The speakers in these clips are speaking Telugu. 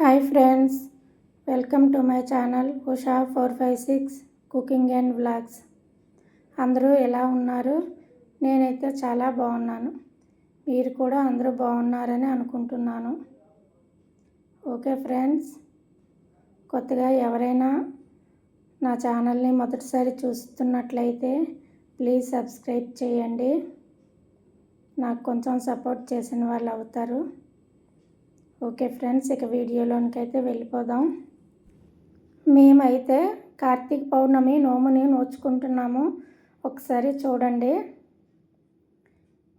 Hi friends welcome to my channel Usha four five six cooking and vlogs అందరూ ఎలా ఉన్నారు? నేనైతే చాలా బాగున్నాను. మీరు కూడా అందరూ బాగున్నారని అనుకుంటున్నాను. ఓకే ఫ్రెండ్స్ కొత్తగా ఎవరైనా నా ఛానల్ని మొదటిసారి చూస్తున్నట్లయితే ప్లీజ్ సబ్స్క్రైబ్ చేయండి. నాకు కొంచెం సపోర్ట్ చేసిన వాళ్ళు అవుతారు. ఓకే ఫ్రెండ్స్ ఇక వీడియోలోనికి అయితే వెళ్ళిపోదాం. మేమైతే కార్తీక పౌర్ణమి నోముని నోచుకుంటున్నాము. ఒకసారి చూడండి.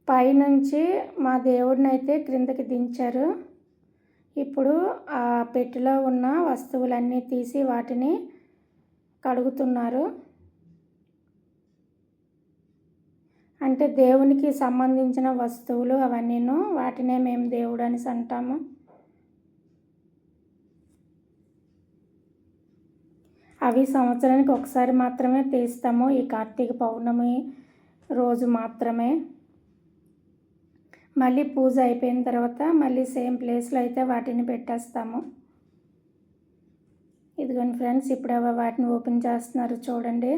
పైనుంచి మా దేవుడిని అయితే క్రిందకి దించారు. ఇప్పుడు ఆ పెట్టెలో ఉన్న వస్తువులన్నీ తీసి వాటిని కడుగుతున్నారు. అంటే దేవునికి సంబంధించిన వస్తువులు అవన్నీను వాటినే మేము దేవుడు అని అంటాము. అవి సంవత్సరానికి ఒకసారి మాత్రమే తీస్తాము. ఈ కార్తీక పౌర్ణమి రోజు మాత్రమే. మళ్ళీ పూజ అయిపోయిన తర్వాత మళ్ళీ సేమ్ ప్లేస్లో అయితే వాటిని పెట్టేస్తాము. ఇదిగోండి ఫ్రెండ్స్ ఇప్పుడు వాటిని ఓపెన్ చేస్తున్నారు చూడండి.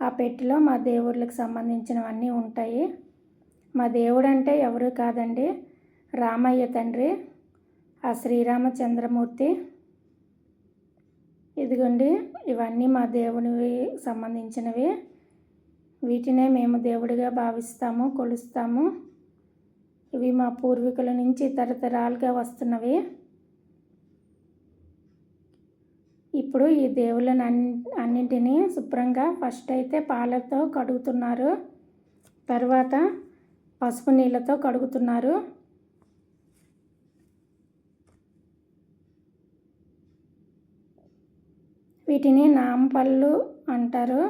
ఆ పెట్టిలో మా దేవుళ్ళకి సంబంధించినవన్నీ ఉంటాయి. మా దేవుడు అంటే ఎవరు కాదండి? రామయ్య తండ్రి ఆ శ్రీరామచంద్రమూర్తి ఇదిగోండి ఇవన్నీ మా దేవునికి సంబంధించినవి. వీటినే మేము దేవుడిగా భావిస్తాము కొలుస్తాము. ఇవి మా పూర్వీకుల నుంచి తరతరాలుగా వస్తున్నవి. ఇప్పుడు ఈ దేవుళ్ళని అన్నింటినీ శుభ్రంగా ఫస్ట్ అయితే పాలతో కడుగుతున్నారు. తర్వాత పసుపు నీళ్ళతో కడుగుతున్నారు. వీటిని నాంపళ్ళు అంటారు.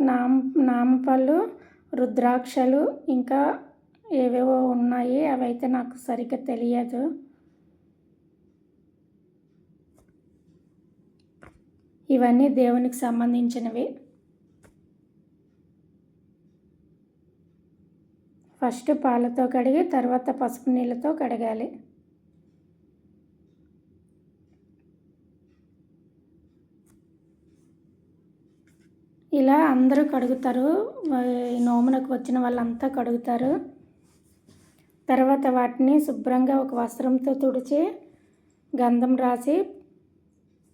నాం నాంపళ్ళు రుద్రాక్షలు ఇంకా ఏవేవో ఉన్నాయి. అవైతే నాకు సరిగ్గా తెలియదు. ఇవన్నీ దేవునికి సంబంధించినవి. ఫస్ట్ పాలతో కడిగి తర్వాత పసుపు నీళ్ళతో కడగాలి. ఇలా అందరూ కడుగుతారు. నోమునకు వచ్చిన వాళ్ళంతా కడుగుతారు. తర్వాత వాటిని శుభ్రంగా ఒక వస్త్రంతో తుడిచి గంధం రాసి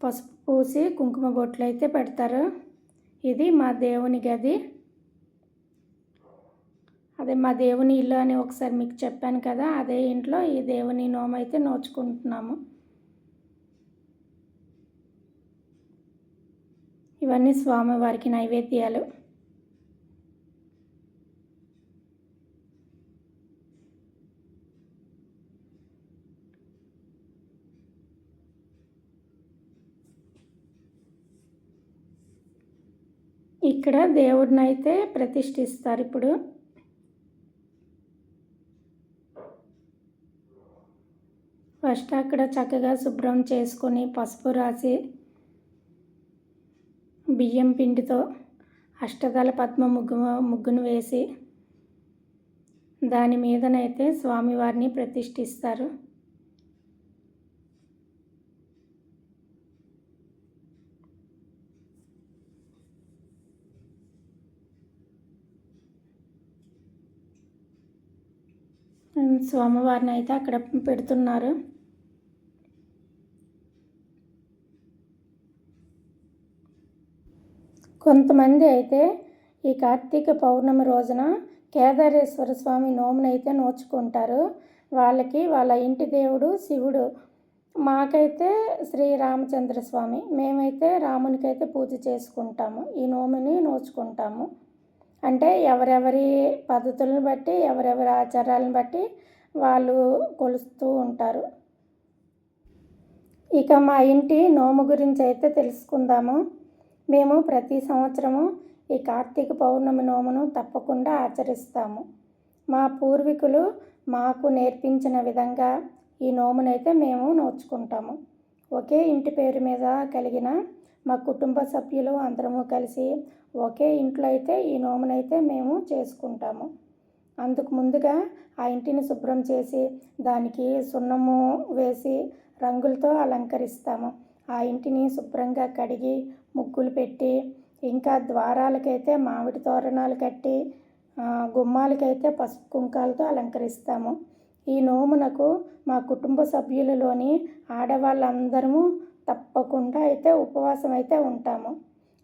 పసుపు పూసి కుంకుమ బొట్లు అయితే పెడతారు. ఇది మా దేవుని గది. అదే మా దేవుని ఇల్లు అని ఒకసారి మీకు చెప్పాను కదా అదే ఇంట్లో ఈ దేవుని నోమైతే నోచుకుంటున్నాము. ఇవన్నీ స్వామివారికి నైవేద్యాలు. ఇక్కడ దేవుడిని అయితే ప్రతిష్ఠిస్తారు ఇప్పుడు. ఫస్ట్ అక్కడ చక్కగా శుభ్రం చేసుకొని పసుపు రాసి బియ్యం పిండితో అష్టదళ పద్మ ముగ్గు ముగ్గును వేసి దాని మీదనైతే స్వామివారిని ప్రతిష్ఠిస్తారు. స్వామివారిని అయితే అక్కడ పెడుతున్నారు. కొంతమంది అయితే ఈ కార్తీక పౌర్ణమి రోజున కేదారేశ్వర స్వామి నోమునైతే నోచుకుంటారు. వాళ్ళకి వాళ్ళ ఇంటి దేవుడు శివుడు. మాకైతే శ్రీరామచంద్ర స్వామి. మేమైతే రామునికైతే పూజ చేసుకుంటాము. ఈ నోముని నోచుకుంటాము. అంటే ఎవరెవరి పద్ధతులను బట్టి ఎవరెవరి ఆచారాలను బట్టి వాళ్ళు కొలుస్తూ ఉంటారు. ఇక మా ఇంటి నోము గురించి అయితే తెలుసుకుందాము. మేము ప్రతి సంవత్సరము ఈ కార్తీక పౌర్ణమి నోమును తప్పకుండా ఆచరిస్తాము. మా పూర్వీకులు మాకు నేర్పించిన విధంగా ఈ నోమునైతే మేము నోచుకుంటాము. ఒకే ఇంటి పేరు మీద కలిగిన మా కుటుంబ సభ్యులు అందరము కలిసి ఒకే ఇంట్లో అయితే ఈ నోమునైతే మేము చేసుకుంటాము. అందుకు ముందుగా ఆ ఇంటిని శుభ్రం చేసి దానికి సున్నము వేసి రంగులతో అలంకరిస్తాము. ఆ ఇంటిని శుభ్రంగా కడిగి ముగ్గులు పెట్టి ఇంకా ద్వారాలకైతే మామిడి తోరణాలు కట్టి గుమ్మాలకైతే పసుపు కుంకాలతో అలంకరిస్తాము. ఈ నోమునకు మా కుటుంబ సభ్యులలోని ఆడవాళ్ళందరము తప్పకుండా అయితే ఉపవాసం అయితే ఉంటాము.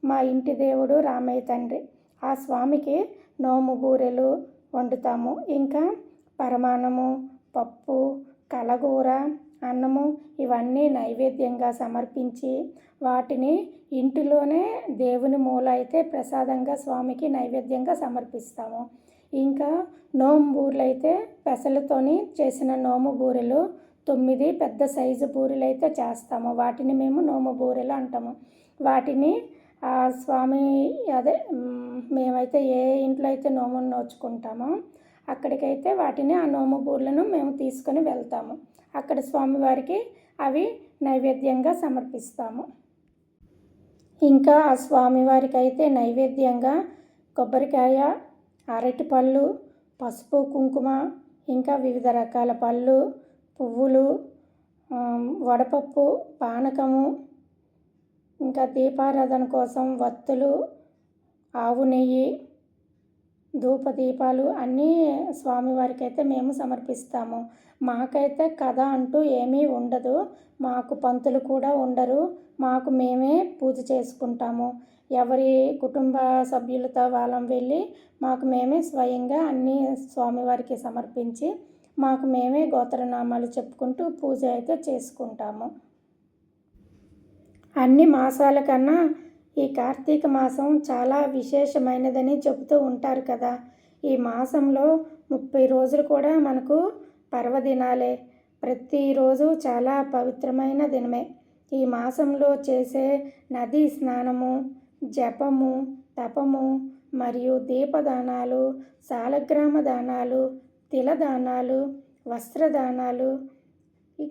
మా ఇంటి దేవుడు రామయ్య తండ్రి. ఆ స్వామికి నోము బూరెలు వండుతాము. ఇంకా పరమాన్నము పప్పు కలగూర అన్నము ఇవన్నీ నైవేద్యంగా సమర్పించి వాటిని ఇంటిలోనే దేవుని మూల అయితే ప్రసాదంగా స్వామికి నైవేద్యంగా సమర్పిస్తాము. ఇంకా నోము బూరెలు అయితే పెసలతోని చేసిన నోము బూరెలు తొమ్మిది పెద్ద సైజు బూరెలు అయితే చేస్తాము. వాటిని మేము నోము బూరెలు అంటాము. వాటిని స్వామి అదే మేమైతే ఏ ఇంట్లో అయితే నోమును నోచుకుంటామో అక్కడికైతే వాటిని ఆ నోము బూర్లను మేము తీసుకొని వెళ్తాము. అక్కడ స్వామివారికి అవి నైవేద్యంగా సమర్పిస్తాము. ఇంకా ఆ స్వామివారికి అయితే నైవేద్యంగా కొబ్బరికాయ అరటి పళ్ళు పసుపు కుంకుమ ఇంకా వివిధ రకాల పళ్ళు పువ్వులు వడపప్పు పానకము ఇంకా దీపారాధన కోసం వత్తులు ఆవు నెయ్యి ధూప దీపాలు అన్నీ స్వామివారికి అయితే మేము సమర్పిస్తాము. మాకైతే కథ అంటూ ఏమీ ఉండదు. మాకు పంతులు కూడా ఉండరు. మాకు మేమే పూజ చేసుకుంటాము. ఎవరి కుటుంబ సభ్యులతో వాళ్ళం వెళ్ళి మాకు మేమే స్వయంగా అన్నీ స్వామివారికి సమర్పించి మాకు మేమే గోత్రనామాలు చెప్పుకుంటూ పూజ అయితే చేసుకుంటాము. అన్ని మాసాల కన్నా ఈ కార్తీక మాసం చాలా విశేషమైనదని చెబుతూ ఉంటారు కదా. ఈ మాసంలో ముప్పై రోజులు కూడా మనకు పర్వదినాలే. ప్రతిరోజు చాలా పవిత్రమైన దినమే. ఈ మాసంలో చేసే నదీ స్నానము జపము తపము మరియు దీపదానాలు సాలగ్రామ దానాలు తిలదానాలు వస్త్రదానాలు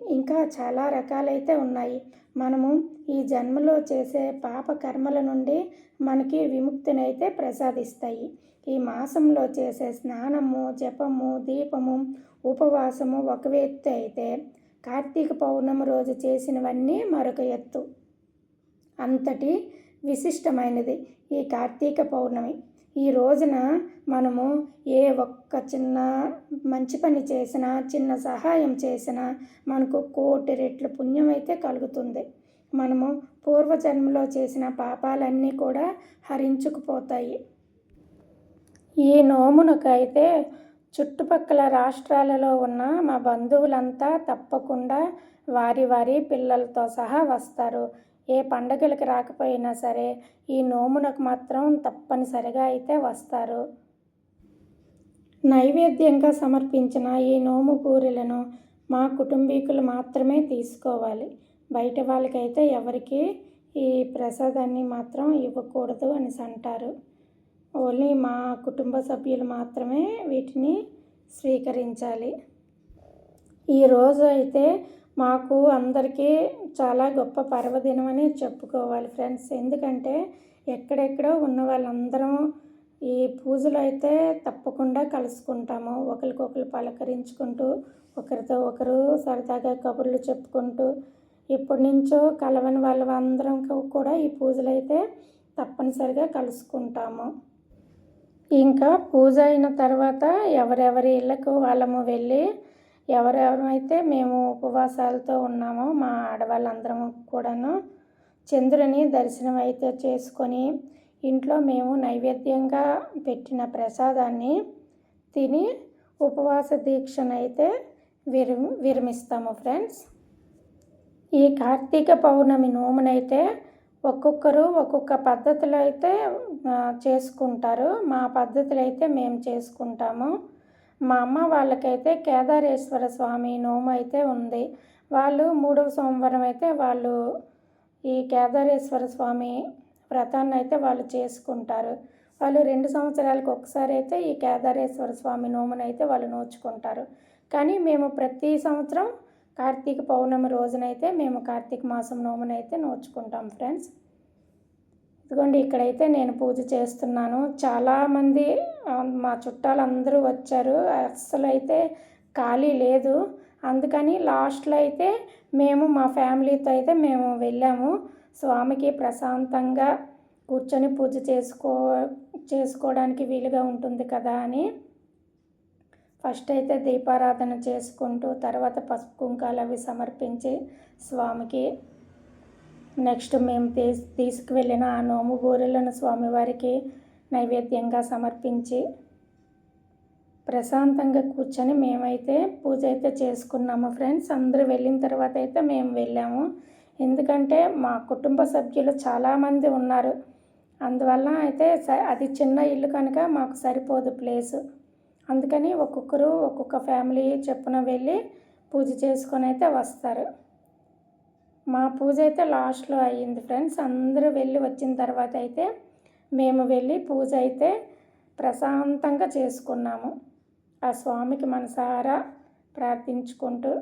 ఇంకా చాలా రకాలైతే ఉన్నాయి. మనము ఈ జన్మలో చేసే పాప కర్మల నుండి మనకి విముక్తినైతే ప్రసాదిస్తాయి. ఈ మాసంలో చేసే స్నానము జపము దీపము ఉపవాసము ఒక ఎత్తు అయితే కార్తీక పౌర్ణమి రోజు చేసినవన్నీ మరొక ఎత్తు. అంతటి విశిష్టమైనది ఈ కార్తీక పౌర్ణమి. ఈ రోజున మనము ఏ ఒక్క చిన్న మంచి పని చేసినా చిన్న సహాయం చేసినా మనకు కోటి రెట్ల పుణ్యం అయితే కలుగుతుంది. మనము పూర్వజన్మలో చేసిన పాపాలన్నీ కూడా హరించుకుపోతాయి. ఈ నోమునకైతే చుట్టుపక్కల రాష్ట్రాలలో ఉన్న మా బంధువులంతా తప్పకుండా వారి వారి పిల్లలతో సహా వస్తారు. ఏ పండగలకి రాకపోయినా సరే ఈ నోమునకు మాత్రం తప్పనిసరిగా అయితే వస్తారు. నైవేద్యంగా సమర్పించిన ఈ నోము పూరెలను మా కుటుంబీకులు మాత్రమే తీసుకోవాలి. బయట వాళ్ళకైతే ఎవరికి ఈ ప్రసాదాన్ని మాత్రం ఇవ్వకూడదు అని అంటారు. ఓన్లీ మా కుటుంబ సభ్యులు మాత్రమే వీటిని స్వీకరించాలి. ఈరోజు అయితే మాకు అందరికీ చాలా గొప్ప పర్వదినం అని చెప్పుకోవాలి ఫ్రెండ్స్. ఎందుకంటే ఎక్కడెక్కడో ఉన్న వాళ్ళందరం ఈ పూజలు అయితే తప్పకుండా కలుసుకుంటాము. ఒకరికొకరు పలకరించుకుంటూ ఒకరితో ఒకరు సరదాగా కబుర్లు చెప్పుకుంటూ ఇప్పటి నుంచో కలవని వాళ్ళందరం కూడా ఈ పూజలు అయితే తప్పనిసరిగా కలుసుకుంటాము. ఇంకా పూజ అయిన తర్వాత ఎవరెవరి ఇళ్ళకు వాళ్ళము వెళ్ళి ఎవరెవరైతే మేము ఉపవాసాలతో ఉన్నామో మా ఆడవాళ్ళందరం కూడాను చంద్రుని దర్శనం అయితే చేసుకొని ఇంట్లో మేము నైవేద్యంగా పెట్టిన ప్రసాదాన్ని తిని ఉపవాస దీక్షనైతే విరమి విరమిస్తాము ఫ్రెండ్స్. ఈ కార్తీక పౌర్ణమి నోమునైతే ఒక్కొక్కరు ఒక్కొక్క పద్ధతిలో అయితే చేసుకుంటారు. మా పద్ధతులు అయితే మేము చేసుకుంటాము. మా అమ్మ వాళ్ళకైతే కేదారేశ్వర స్వామి నోము అయితే ఉంది. వాళ్ళు మూడవ సోమవారం అయితే వాళ్ళు ఈ కేదారేశ్వర స్వామి వ్రతాన్ని అయితే వాళ్ళు చేసుకుంటారు. వాళ్ళు రెండు సంవత్సరాలకు ఒకసారి అయితే ఈ కేదారేశ్వర స్వామి నోమునైతే అయితే వాళ్ళు నోచుకుంటారు. కానీ మేము ప్రతి సంవత్సరం కార్తీక పౌర్ణమి రోజునైతే మేము కార్తీక మాసం నోమునైతే నోచుకుంటాం ఫ్రెండ్స్. ఇదిగోండి ఇక్కడైతే నేను పూజ చేస్తున్నాను. చాలామంది మా చుట్టాలందరూ వచ్చారు. అస్సలు అయితే ఖాళీ లేదు. అందుకని లాస్ట్లో అయితే మేము మా ఫ్యామిలీతో అయితే మేము వెళ్ళాము. స్వామికి ప్రశాంతంగా కూర్చొని పూజ చేసుకో చేసుకోవడానికి వీలుగా ఉంటుంది కదా అని. ఫస్ట్ అయితే దీపారాధన చేసుకుంటూ తర్వాత పసుపు కుంకాలు అవి సమర్పించి స్వామికి నెక్స్ట్ మేము తీ తీసుకువెళ్ళిన ఆ నోము బూరెలను స్వామివారికి నైవేద్యంగా సమర్పించి ప్రశాంతంగా కూర్చొని మేమైతే పూజ అయితే చేసుకున్నాము ఫ్రెండ్స్. అందరూ వెళ్ళిన తర్వాత అయితే మేము వెళ్ళాము. ఎందుకంటే మా కుటుంబ సభ్యులు చాలామంది ఉన్నారు. అందువల్ల అయితే స- అది చిన్న ఇల్లు కనుక మాకు సరిపోదు ప్లేస్. అందుకని ఒక్కొక్కరు ఒక్కొక్క ఫ్యామిలీ చెప్పున వెళ్ళి పూజ చేసుకొని అయితే వస్తారు. మా పూజ అయితే లాస్ట్లో అయ్యింది ఫ్రెండ్స్. అందరూ వెళ్ళి వచ్చిన తర్వాత అయితే మేము వెళ్ళి పూజ అయితే ప్రశాంతంగా చేసుకున్నాము. ఆ స్వామికి మనసారా ప్రార్థించుకుంటూ.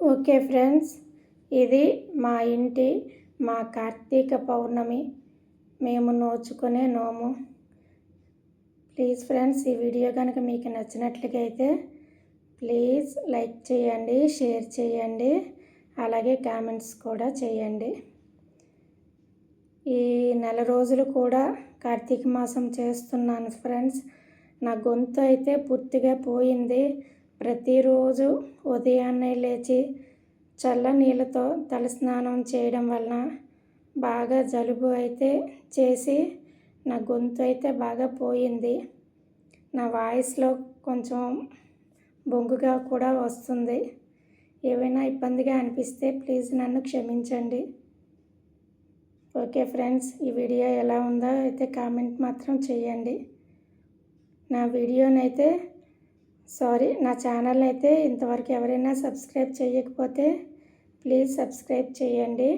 ఓకే ఫ్రెండ్స్ ఇది మా ఇంటి మా కార్తీక పౌర్ణమి. మేము నోచుకునే నోము. ప్లీజ్ ఫ్రెండ్స్ ఈ వీడియో కనుక మీకు నచ్చినట్లుగా అయితే ప్లీజ్ లైక్ చేయండి షేర్ చేయండి. అలాగే కామెంట్స్ కూడా చేయండి. ఈ నెల రోజులు కూడా కార్తీక మాసం చేస్తున్నాను ఫ్రెండ్స్. నా గొంతు అయితే పూర్తిగా పోయింది. ప్రతిరోజు ఉదయాన్నే లేచి చల్ల నీళ్ళతో తలస్నానం చేయడం వలన బాగా జలుబు అయితే చేసి నా గొంతు అయితే బాగా పోయింది. నా వాయిస్లో కొంచెం బొంగుగా కూడా వస్తుంది. ఏవైనా ఇబ్బందిగా అనిపిస్తే ప్లీజ్ నన్ను క్షమించండి. ఓకే ఫ్రెండ్స్ ఈ వీడియో ఎలా ఉందో అయితే కామెంట్ మాత్రం చేయండి. నా వీడియోనైతే సారీ నా ఛానల్ అయితే ఇంతవరకు ఎవరైనా సబ్స్క్రైబ్ చేయకపోతే ప్లీజ్ సబ్స్క్రైబ్ చేయండి.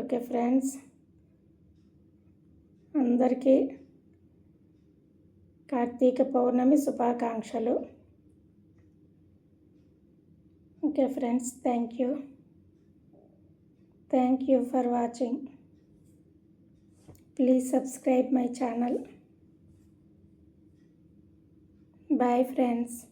ఓకే ఫ్రెండ్స్ అందరికీ కార్తీక పౌర్ణమి శుభాకాంక్షలు. Okay friends, thank you. Thank you for watching. Please subscribe my channel. Bye friends.